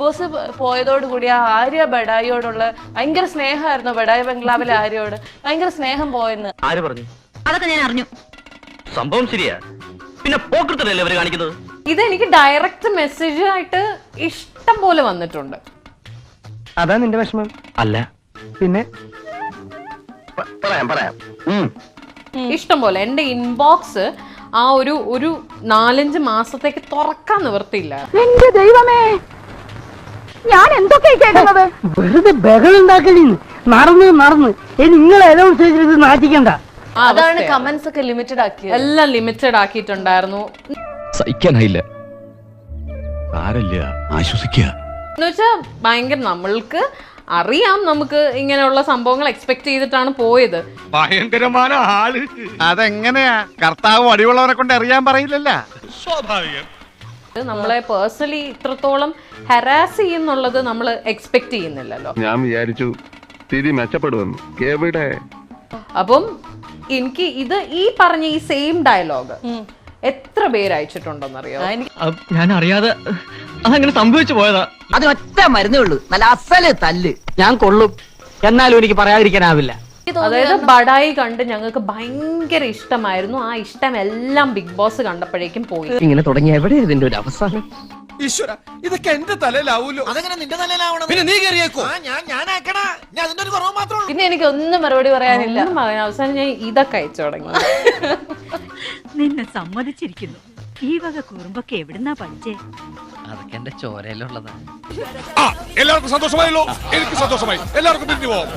Boss പോയതോടുകൂടി ആ ആര്യ ബഡായിയോടുള്ള ഭയങ്കര സ്നേഹമായിരുന്നു ബഡായി ബംഗ്ലാവിലെ ആര്യോട് ഭയങ്കര സ്നേഹം പോയെന്ന്. ആര് പറഞ്ഞു? അതൊക്കെ ഞാൻ അറിഞ്ഞു. സംഭവം ശരിയാ. പിന്നെ പോക്കൃത്തല്ലേ അവർ കാണിക്കുന്നത്? ഇതെനിക്ക് ഡയറക്റ്റ് മെസ്സേജ് ആയിട്ട് ഇഷ്ടം പോലെ വന്നിട്ടുണ്ട്. അതാ നിന്റെ വിഷമം. അല്ല. പിന്നെ? പറയാം പറയാം. ഇഷ്ടം പോലെ. എന്റെ ഇൻബോക്സ് ആ ഒരു ഒരു നാലഞ്ച് മാസത്തേക്ക് തുറക്കാൻ നിവർത്തിയില്ല എന്റെ ദൈവമേ! ഞാൻ എന്തൊക്കെയാ കേൾക്കുന്നത്? വെറുതെ ബഹളം ഉണ്ടാക്കലിന്ന് നടന്ന് നടന്ന്. ഇനി നിങ്ങൾ അനൗൺസ് ചെയ്തിട്ട് നാട്ടിക്കണ്ട അതാണ് കമന്റ്സ് ഒക്കെ ലിമിറ്റഡ് ആക്കിയത്. എല്ലാം ലിമിറ്റഡ് ആക്കിയിട്ടുണ്ടായിരുന്നു. സഹിക്കാനായില്ല. സാരല്ല ആശ്വസിക്കുക എന്ന് വെച്ചാൽ ഭയങ്കര നമ്മൾക്ക് അറിയാം നമുക്ക് ഇങ്ങനെയുള്ള സംഭവങ്ങൾ എക്സ്പെക്ട് ചെയ്തിട്ടാണ് പോയത്. ഭയങ്കരമായ ആൾ. അതെങ്ങനെയാ? കർത്താവ് അടിയുള്ളവരെ കൊണ്ട് അറിയാൻ പറയില്ലല്ല. നമ്മളെ പേഴ്സണലി ഇത്രത്തോളം ഹരാസ് ചെയ്യുന്നുള്ളത് നമ്മൾ എക്സ്പെക്ട് ചെയ്യുന്നില്ലല്ലോ. ഞാൻ വിചാരിച്ചു സ്ഥിതി മെച്ചപ്പെടുമെന്ന്. എവിടെ? അപ്പം എനിക്ക് ഇത് ഈ പറഞ്ഞ ഈ സെയിം ഡയലോഗ് എത്ര പേര് അയച്ചിട്ടുണ്ടെന്നറിയോ? അറിയോ ഞാൻ അറിയാതെ അതങ്ങനെ സംഭവിച്ചു പോയതാ. അത് ഒറ്റ മരുന്നേ ഉള്ളൂ. നല്ല അസൽ തല്ല്. ഞാൻ കൊള്ളും. എന്നാലും എനിക്ക് പറയാതിരിക്കാനാവില്ല. അതായത് ബഡായി കണ്ട് ഞങ്ങൾക്ക് ഭയങ്കര ഇഷ്ടമായിരുന്നു. ആ ഇഷ്ടം എല്ലാം ബിഗ് ബോസ് കണ്ടപ്പോഴേക്കും പോയി. ഇങ്ങനെ തുടങ്ങി എവിടെ ഇതിന്റെ ഒരു അവസാനം? ഈശ്വര ഇതൊക്കെ എന്റെ തലയിലാവൂലോ? അതെങ്ങനെ നിന്റെ തലയിലാവണം. പിന്നെ നീ കയറിയേക്കോ? ഞാൻ ഞാൻ ആക്കടാ. ഞാൻ അതിന്റെ ഒരു കുറവ് മാത്രമേ പിന്നെ എനിക്ക് ഒന്നും മറുപടി പറയാനില്ല. അവസാനം ഞാൻ ഇതൊക്കെ അയച്ചു തുടങ്ങി. നിന്നെ സമ്മതിച്ചിരിക്കുന്നു. ഈ വക കുറുമ്പൊക്കെ എവിടുന്നാ പഠിച്ചേ? അതൊക്കെ എന്റെ ചോരയിലുള്ളതാണ്. ആ എല്ലാവർക്കും സന്തോഷമായല്ലോ. എനിക്ക് സന്തോഷമായി. എല്ലാവർക്കും പിരിഞ്ഞു പോവാം